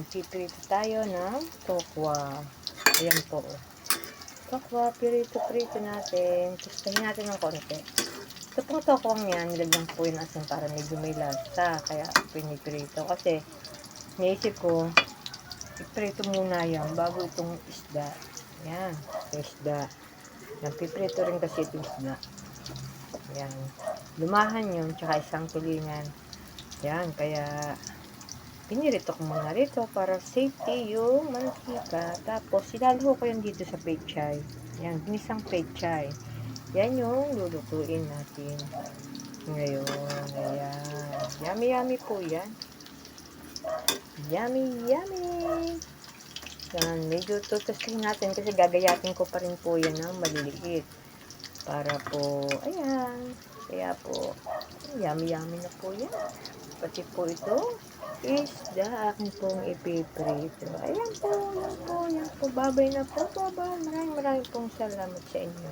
nagpiprito tayo ng tokwa. Ayan po. Tokwa, pirito-prito natin. Tustahin natin ng konti. Ito pong tokwang yan, nilagyan po yung asin para medyo may lasa. Kaya piniprito. Kasi, naisip ko, iprito muna yan bago itong isda. Yan, isda. Nagpiprito rin kasi itong isda. Yan. Lumahan yun, tsaka isang tulingan. Yan, kaya pinirito ko muna rito para safety yung mantika. Tapos, sinalo ko yan dito sa pechay. Yan, ginisang pechay. Yan yung lulutuin natin. Ngayon, ayan. Yummy, yummy po yan. Yummy, yummy. Yan, medyo tutusin natin kasi gagayatin ko pa rin po yan ng maliliit. Para po, ayan. Kaya po, yummy, yummy na po yan. Pati po ito, isda akin pong ipiprito. Ayan po, yan po, yan po. Babay na po, babay. Maraming maraming pong salamat sa inyo.